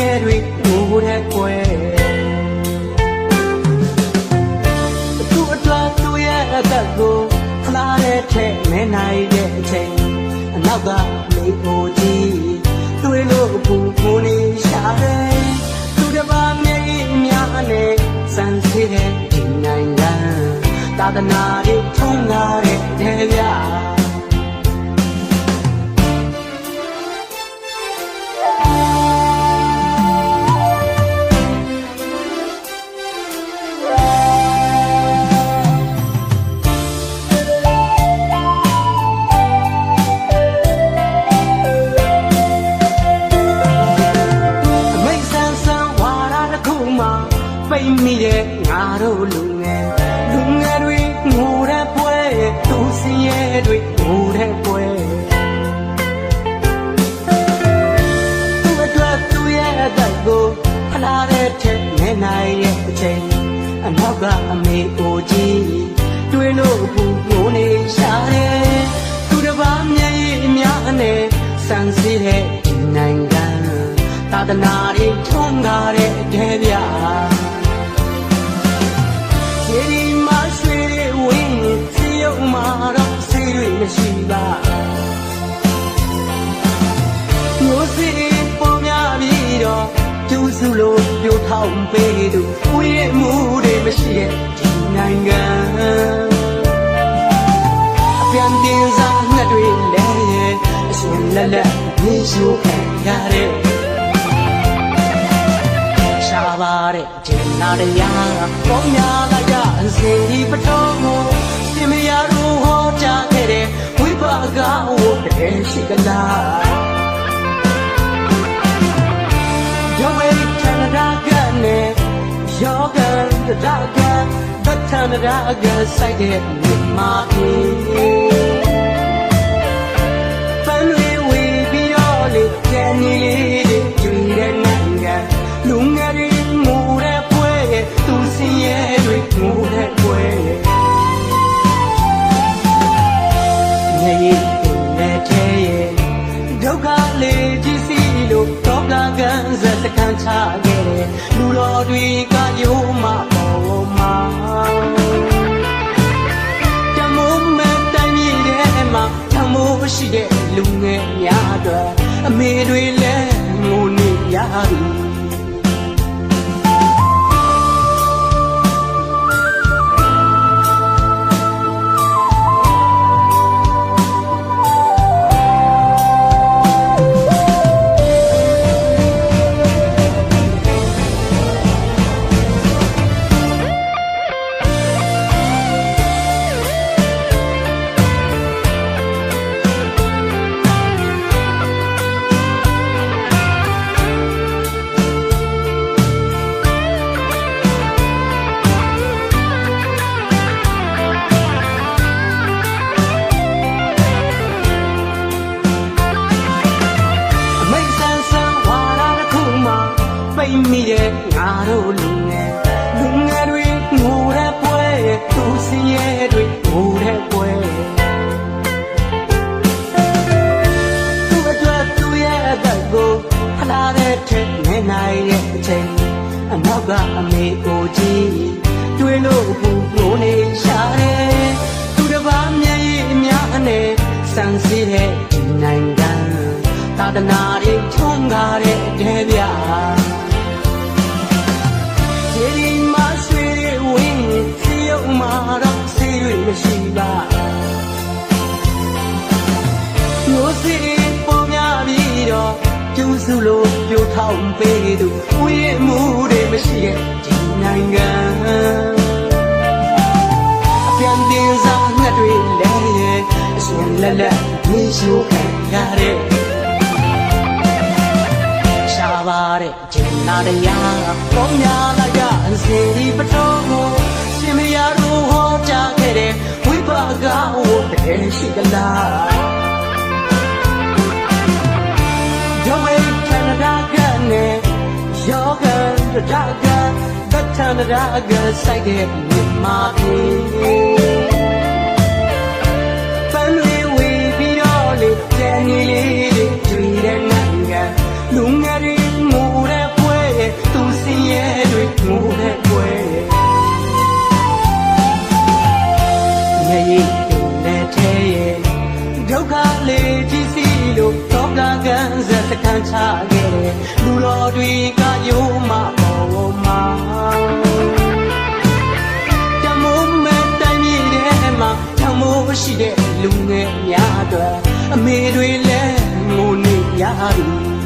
စင်းရဲတွေငိုတဲ့ပွဲသူအတွက်သူရဲ့အသက်ကိုခလာတဲ့ထက်မဲနိုင်တဲ့အချိန်အနောက်ကလေးကိုကြည့်တွေ့လို့ပူပူနေရှာတယ်သူတစ်ပါးမျက်ရည်များနဲ့စံစီတဲ့ဒီနိုင်ငံသာသနာတွေထုံးလာတဲ့တဲ့ဗျာ တို့လူငယ်လူငယ်တွေငိုတဲ့ပွဲသူစင်းရဲတွေငိုတဲ့ပွဲသူအတွက်သူရဲ့အသက်ကိုဖလားတဲ့ထက်နေနိုင်ရဲ့အချိန်အနောက်ကအမေအိုကြီးတွေ့လို့ပူပူနေရှာတယ်သူတစ်ပါးမျက်ရည်အများနဲ့စံစည်းတဲ့ဒီနိုင်ငံသာသနာတွေထုံးကားတဲ့ ထောင်ပေးသူဝိရမှုတွေမရှိရဲ့ဒီနိုင်ငံအပြန်တင်စားငှက်တွေလဲရဲ့အရှင်လက်လက်မြေရှိုးခံရတဲ့ရှားပါတဲ့ဂျင်နာတရားပေါင်းများလိုက်ကြအစီဒီပတော်ကိုပြင်မရတို့ဟောကြားခဲ့တဲ့ဝိပါကဝတ်တဲ့ရှိကလား တဒါကဗတ်ထန္ဒရာကစိုက်တဲ့မြမာအေဖန်လေးဝေပြီးတော့လေကျန်နေလေးတွေကျွေတဲ့နိုင်ငံလူငယ်တွေငိုတဲ့ပွဲသူစင်ရဲတွေငိုတဲ့ပွဲညရီနဲ့ထဲရဲ့ဒုက္ခလေးကြီးစီလို့တော့ကကန်စက်စကန်ချ အနောက်ကအမေကိုကြည့်တွေ့လို့ပူပူနေရှာတယ်သူတစ်ပါးမျက်ရည်အများနဲ့စံစည်းတဲ့ဒီနိုင်ငံသာသနာတွေထုံးကားတဲ့တဲ့ဗျာဒီဒီမှာဆွေတွေဝင်းစီယုံမှာတော့ဆေးတွေမရှိပါမျိုးစီပေါ်များပြီးတော့ကျူးစုလို့ပြိုထောင်ပေးသူဝိရမှုတွေ မရှိရဲ့ဒီနိုင်ငံအပြန်တင်စားငှက်တွေလဲရဲ့အရှင်လက်လက်မြေရှိုးခံရတဲ့ရှားပါတဲ့ဂျင်နာတရားပေါင်းများလိုက်ကြအစီဒီပတော်ကို ရကသတ္ထနရကစိုက်တဲ့မြမာပြည်ဖမ်းလေးဝေပြီးတော့လေပြန်နေလေးလေးတွေ့တဲ့နိုင်ငံလူငယ်တွေငိုတဲ့ပွဲသူစင်ရဲ့တွေငိုတဲ့ပွဲငယ်ရင်နဲ့ထဲရဲ့ဒုက္ခလေးကြီး လူငယ်များအတွက်အမေတွေလည်းငိုနေကြပြီ